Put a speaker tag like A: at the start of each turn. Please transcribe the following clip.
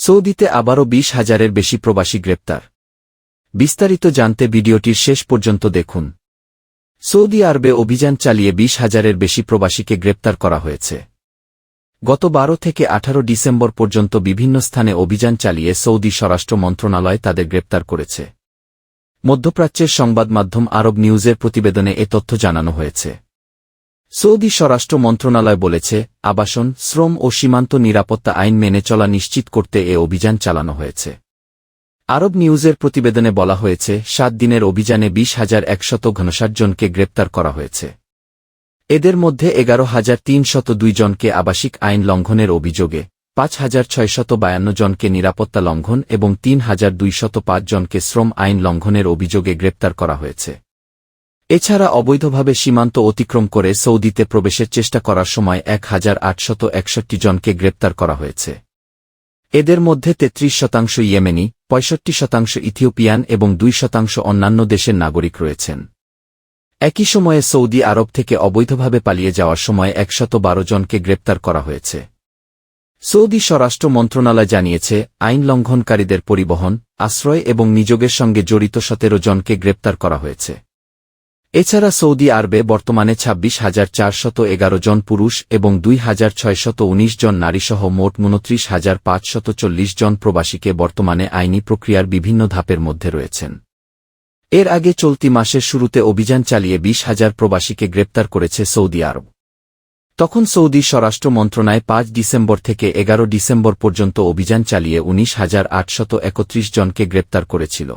A: সৌদিতে আবারও বিশ হাজারের বেশি প্রবাসী গ্রেপ্তার। বিস্তারিত জানতে ভিডিওটির শেষ পর্যন্ত দেখুন। সৌদি আরবে অভিযান চালিয়ে বিশ হাজারের বেশি প্রবাসীকে গ্রেপ্তার করা হয়েছে। গত বারো থেকে আঠারো ডিসেম্বর পর্যন্ত বিভিন্ন স্থানে অভিযান চালিয়ে সৌদি স্বরাষ্ট্র মন্ত্রণালয় তাদের গ্রেপ্তার করেছে। মধ্যপ্রাচ্যের সংবাদ মাধ্যম আরব নিউজের প্রতিবেদনে এ তথ্য জানানো হয়েছে। সৌদি স্বরাষ্ট্র মন্ত্রণালয় বলেছে, আবাসন, শ্রম ও সীমান্ত নিরাপত্তা আইন মেনে চলা নিশ্চিত করতে এ অভিযান চালানো হয়েছে। আরব নিউজের প্রতিবেদনে বলা হয়েছে, সাত দিনের অভিযানে বিশ হাজার একশত ঘনষাট জনকে গ্রেপ্তার করা হয়েছে। এদের মধ্যে এগারো হাজার তিনশত দুই জনকে আবাসিক আইন লঙ্ঘনের অভিযোগে, পাঁচ হাজার ছয়শত বায়ান্ন জনকে নিরাপত্তা লঙ্ঘন এবং তিন হাজার দুইশত পাঁচ জনকে শ্রম আইন লঙ্ঘনের অভিযোগে গ্রেপ্তার করা হয়েছে। এছাড়া অবৈধভাবে সীমান্ত অতিক্রম করে সৌদিতে প্রবেশের চেষ্টা করার সময় এক হাজার আটশত একষট্টি জনকে গ্রেপ্তার করা হয়েছে। এদের মধ্যে তেত্রিশ শতাংশ ইয়েমেনি, পঁয়ষট্টি শতাংশ ইথিওপিয়ান এবং দুই শতাংশ অন্যান্য দেশের নাগরিক রয়েছেন। একই সময়ে সৌদি আরব থেকে অবৈধভাবে পালিয়ে যাওয়ার সময় একশত বারো জনকে গ্রেপ্তার করা হয়েছে। সৌদি স্বরাষ্ট্র মন্ত্রণালয় জানিয়েছে, আইন লঙ্ঘনকারীদের পরিবহন, আশ্রয় এবং নিযোগের সঙ্গে জড়িত সতেরো জনকে গ্রেপ্তার করা হয়েছে। এছাড়া সৌদি আরবে বর্তমানে ছাব্বিশ হাজার চারশত এগারো জন পুরুষ এবং দুই হাজার ছয়শত উনিশ জন নারীসহ মোট উনত্রিশ হাজার পাঁচশত চল্লিশ জন প্রবাসীকে বর্তমানে আইনি প্রক্রিয়ার বিভিন্ন ধাপের মধ্যে রয়েছেন। এর আগে চলতি মাসের শুরুতে অভিযান চালিয়ে বিশ হাজার প্রবাসীকে গ্রেপ্তার করেছে সৌদি আরব। তখন সৌদি স্বরাষ্ট্র মন্ত্রণায় পাঁচ ডিসেম্বর থেকে এগারো ডিসেম্বর পর্যন্ত অভিযান চালিয়ে উনিশ হাজার আটশত একত্রিশ জনকে গ্রেপ্তার করেছিল।